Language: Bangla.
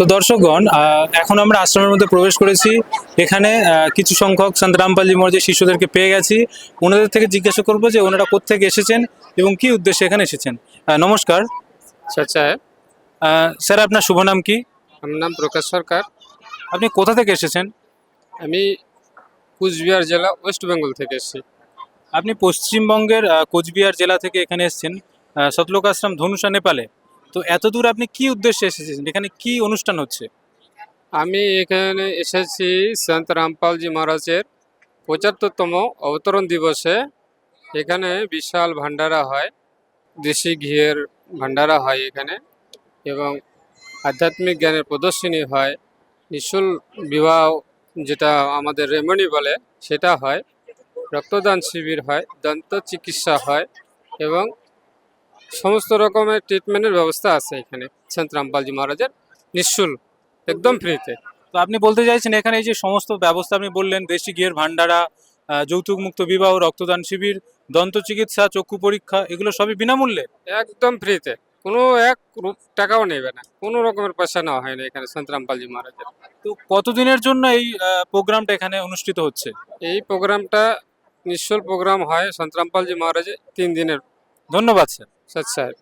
তো দর্শকগণ এখন আমরা আশ্রমের মধ্যে প্রবেশ করেছি। এখানে কিছু সংখ্যক সন্ত রামপালজি মহারাজের শিষ্যদেরকে পেয়ে গেছি। ওনাদের থেকে জিজ্ঞাসা করব যে ওনারা কোত্থেকে এসেছেন এবং কি উদ্দেশ্যে এখানে এসেছেন। নমস্কার। আহ, স্যার আপনার শুভ নাম কি? আমার নাম প্রকাশ সরকার। আপনি কোথা থেকে এসেছেন? আমি কুচবিহার জেলা ওয়েস্ট বেঙ্গল থেকে এসেছি। আপনি পশ্চিমবঙ্গের কোচবিহার জেলা থেকে এখানে এসেছেন। সতলোক আশ্রম ধনুষা নেপালে। তো এত দূর আপনি কি উদ্দেশ্যে এসেছেন? এখানে কি অনুষ্ঠান হচ্ছে? আমি এখানে এসেছি সন্ত রামপালজি মহারাজের পঁচাত্তরতম অবতরণ দিবসে। এখানে বিশাল ভান্ডারা হয়, দেশি ঘিয়ের ভান্ডারা হয় এখানে এবং আধ্যাত্মিক জ্ঞানের প্রদর্শনী হয়। নিঃশুল্ক বিবাহ যেটা আমাদের রেমনি বলে, সেটা হয়। রক্তদান শিবির হয়, দন্ত চিকিৎসা হয় এবং সমস্ত রকমের ট্রিটমেন্টের ব্যবস্থা আছে এখানে সন্ত রামপালজি মহারাজের নিঃশুল্ক একদম ফ্রিতে তো আপনি বলতে চাইছেন এখানে এই যে সমস্ত ব্যবস্থা আপনি বললেন দেশি ঘিয়ের ভান্ডারা আহ, যৌতুকমুক্ত বিবাহ রক্তদান শিবির দন্ত চিকিৎসা চক্ষু পরীক্ষা এগুলো সবই বিনামূল্যে? একদম ফ্রিতে কোনো এক টাকাও নেবে না। কোনো রকমের পয়সা নেওয়া হয় না এখানে সন্ত রামপালজি মহারাজের। তো কতদিনের জন্য এই প্রোগ্রামটা এখানে অনুষ্ঠিত হচ্ছে? এই প্রোগ্রামটা নিঃশুল্ক প্রোগ্রাম হয় সন্ত রামপালজি মহারাজের তিন দিনের। ধন্যবাদ স্যার। That's it.